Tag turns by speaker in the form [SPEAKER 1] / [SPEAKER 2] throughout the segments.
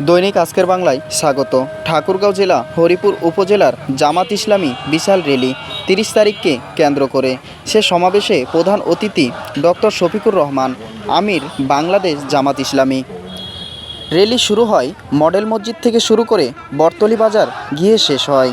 [SPEAKER 1] দৈনিক আজকের বাংলায় স্বাগত। ঠাকুরগাঁও জেলা হরিপুর উপজেলার জামাত ইসলামী বিশাল র্যালি তিরিশ তারিখকে কেন্দ্র করে। সে সমাবেশে প্রধান অতিথি ডক্টর শফিকুর রহমান, আমির, বাংলাদেশ জামাত ইসলামী। র্যালি শুরু হয় মডেল মসজিদ থেকে শুরু করে বর্তলি বাজার গিয়ে শেষ হয়।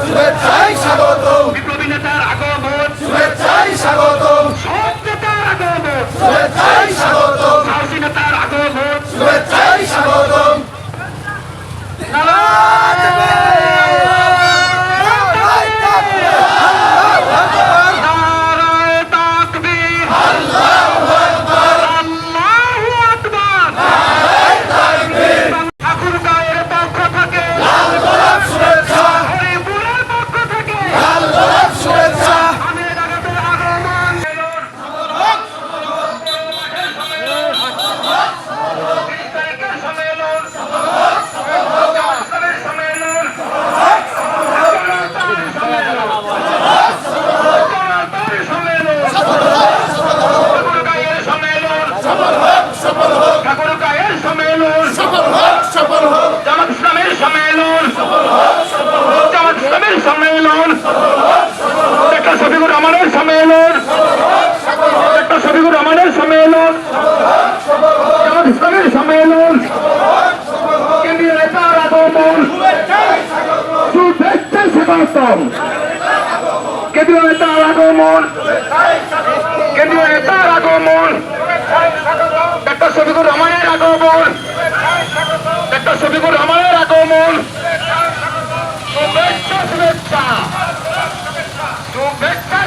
[SPEAKER 2] শুভেচ্ছাই স্বাগত
[SPEAKER 3] বিপ্লবী নেতার আগমন।
[SPEAKER 2] শুভেচ্ছাই স্বাগত
[SPEAKER 3] সব নেতার আগমন।
[SPEAKER 2] শুভেচ্ছাই স্বাগত
[SPEAKER 3] সাহসী নেতার আগমন
[SPEAKER 2] শুভেচ্ছাই স্বাগত
[SPEAKER 3] নারায়ে তাকবীর আল্লাহু আকবার ঠাকুরগাঁয়ের পক্ষ থেকে
[SPEAKER 2] শুভেচ্ছা
[SPEAKER 3] হরিপুরের পক্ষ থেকে
[SPEAKER 2] শুভেচ্ছা
[SPEAKER 3] আমের আগাতে আগমন সম্মেলন সম্মেলন ঠাকুরগাঁয়ের সম্মেলন ঠাকুরগাঁয়ের সম্মেলন
[SPEAKER 2] সফল হোক সফল হোক
[SPEAKER 3] জামাত ইসলামের সম্মেলন জামাত ইসলামের সম্মেলন। একটা শফিকুর রহমানের সম্মেলন। একটা শফিকুর রহমানের সম্মেলন। ইসলামের সম্মেলন। কেন্দ্রীয় নেতার আগমন। শুভেচ্ছা স্বাগতম কেন্দ্রীয় নেতার আগমন। কেন্দ্রীয় নেতার আগমন। একটা শফিকুর রহমানের আগমন। একটা শফিকুর রহমানের আগমন। শুভেচ্ছা শুভেচ্ছা।